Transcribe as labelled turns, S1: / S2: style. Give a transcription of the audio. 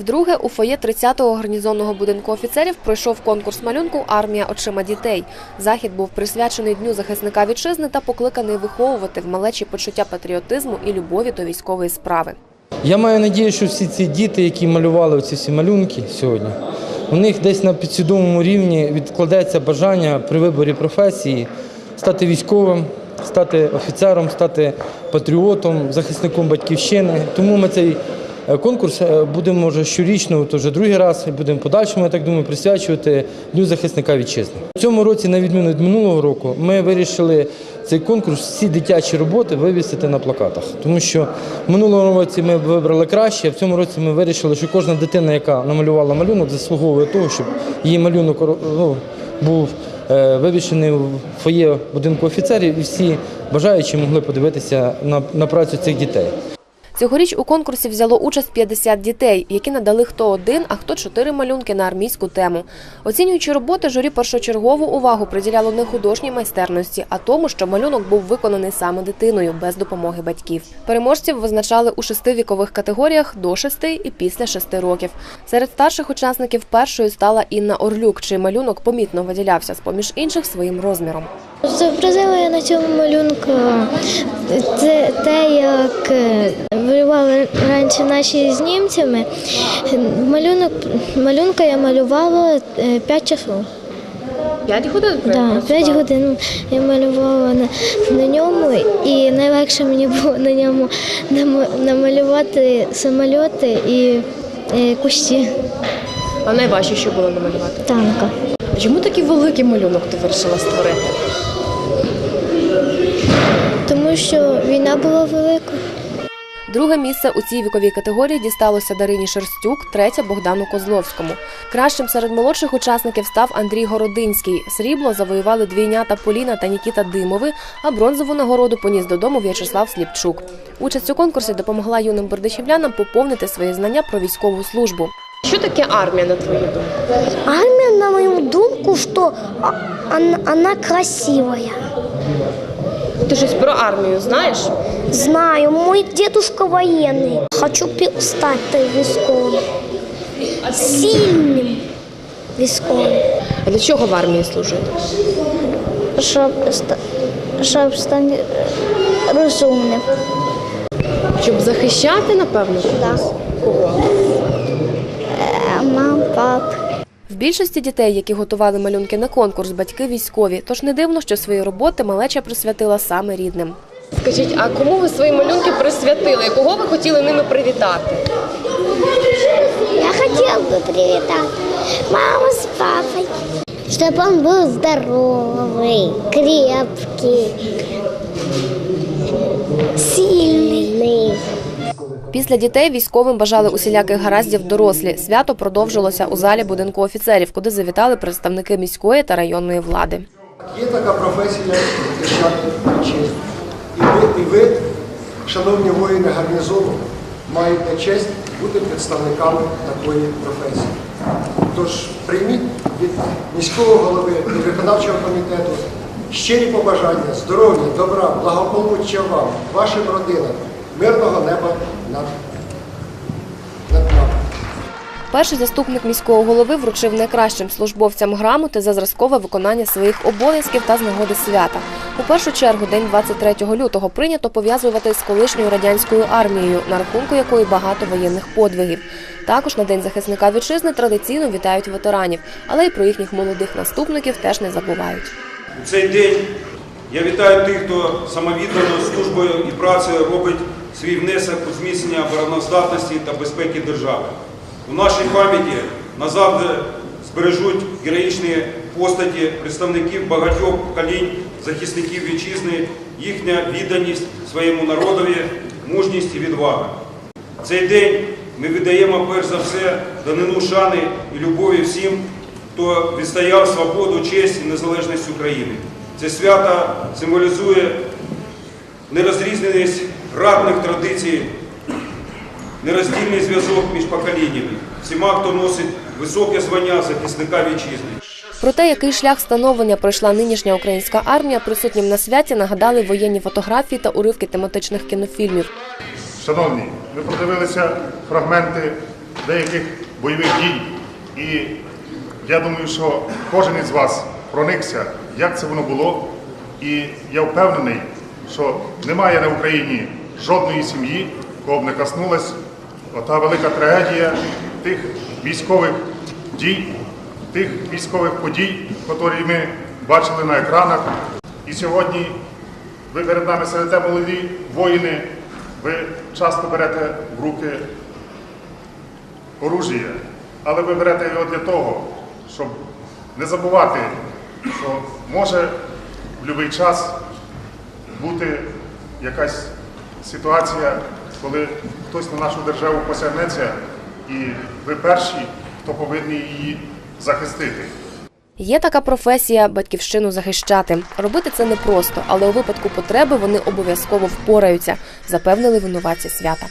S1: Вдруге у фоє 30-го гарнізонного будинку офіцерів пройшов конкурс малюнку Армія очима дітей. Захід був присвячений Дню захисника вітчизни та покликаний виховувати в малечі почуття патріотизму і любові до військової справи.
S2: Я маю надію, що всі ці діти, які малювали ці всі малюнки сьогодні, у них десь на підсвідомому рівні відкладеться бажання при виборі професії стати військовим, стати офіцером, стати патріотом, захисником батьківщини. Тому ми цей конкурс е, будемо вже щорічно, то вже другий раз, і будемо подальшому, я так думаю, присвячувати Дню захисника вітчизни. У цьому році, на відміну від минулого року, ми вирішили цей конкурс, всі дитячі роботи вивісити на плакатах. Тому що в минулому році ми вибрали краще, а в цьому році ми вирішили, що кожна дитина, яка намалювала малюнок, заслуговує того, щоб її малюнок ну, був е, вивішений в фоє будинку офіцерів, і всі бажаючі могли подивитися на, на працю цих дітей.
S1: Цьогоріч у конкурсі взяло участь 50 дітей, які надали хто один, а хто чотири малюнки на армійську тему. Оцінюючи роботи, журі першочергову увагу приділяло не художній майстерності, а тому, що малюнок був виконаний саме дитиною без допомоги батьків. Переможців визначали у шести вікових категоріях до шести і після шести років. Серед старших учасників першою стала Інна Орлюк, чий малюнок помітно виділявся з поміж інших своїм розміром.
S3: Зобразила я на цьому малюнку те, те, як е, воювали раніше наші з німцями. Малюнок, малюнка я малювала 5 часов.
S1: П'ять годин
S3: Да, 5 годин я малювала на, на ньому, і найлегше мені було на ньому намалювати самольоти і е, кущі
S1: А найважче, що було намалювати.
S3: танка.
S1: Чому такий великий малюнок ти вирішила створити?
S3: Тому що війна була велика.
S1: Друге місце у цій віковій категорії дісталося Дарині Шерстюк, третє Богдану Козловському. Кращим серед молодших учасників став Андрій Городинський. Срібло завоювали двійнята Поліна та Нікіта Димови, а бронзову нагороду поніс додому В'ячеслав Сліпчук. Участь у конкурсі допомогла юним бердичівлянам поповнити свої знання про військову службу. Що таке армія, на твою думку?
S4: Армия, на мою думку, что а, она, она красивая.
S1: Ти щось про армію знаєш?
S4: Знаю, мой дедушка военный. Хочу стать військовим. Сильним військовим.
S1: А для чого в армії служити?
S4: Щоб, щоб стати розумним.
S1: Щоб захищати, напевно.
S4: Да. Е, Мам, пап.
S1: В більшості дітей, які готували малюнки на конкурс, батьки військові. Тож не дивно, що свої роботи малеча присвятила саме рідним. Скажіть, а кому ви свої малюнки присвятили? Кого ви хотіли ними привітати?
S4: Я хотел бы привитать маму с папой. Чтобы он был здоровый, крепкий,
S1: Після дітей військовим бажали усіляких гараздів дорослі. Свято продовжилося у залі будинку офіцерів, куди завітали представники міської та районної влади.
S5: Є така професія захищати вітчизну. І ви, і ви, шановні воїни гарнізону, маєте честь бути представниками такої професії. Тож прийміть від міського голови і виконавчого комітету щирі побажання, здоров'я, добра, благополуччя вам, вашим родинам, мирного неба над, над нами.
S1: Перший заступник міського голови вручив найкращим службовцям грамоти за зразкове виконання своїх обов'язків та з нагоди свята. У першу чергу, день 23 лютого прийнято пов'язувати з колишньою радянською армією, на рахунку якої багато воєнних подвигів. Також на день захисника вітчизни традиційно вітають ветеранів, але й про їхніх молодих наступників теж не забувають.
S6: У цей день я вітаю тих, хто самовіддано службою і працею робить свій внесок у зміцнення обороноздатності та безпеки держави. У нашій пам'яті назавжди збережуть героїчні постаті представників багатьох поколінь захисників вітчизни, їхня відданість своєму народові, мужність і відвага. Цей день ми віддаємо перш за все данину шани і любові всім, хто відстояв свободу, честь і незалежність України. Це свято символізує нерозрізненість ратних традицій, нероздільний зв'язок між поколіннями, всіма, хто носить високе звання захисника вітчизни.
S1: Про те, який шлях становлення пройшла нинішня українська армія, присутнім на святі нагадали воєнні фотографії та уривки тематичних кінофільмів.
S7: Шановні, ви подивилися фрагменти деяких бойових дій. І я думаю, що кожен із вас проникся, як це воно було. І я впевнений, що немає на Україні жодної сім'ї, кого б не коснулась ота велика трагедія тих військових дій, тих військових подій, які ми бачили на екранах. І сьогодні ви перед нами сидите молоді воїни, ви часто берете в руки оружие, але ви берете його для того, щоб не забувати, що може в будь-який час бути якась ситуація, коли хтось на нашу державу посягнеться, і ви перші, хто повинні її захистити.
S1: Є така професія батьківщину захищати. Робити це непросто, але у випадку потреби вони обов'язково впораються, запевнили винуватці свята.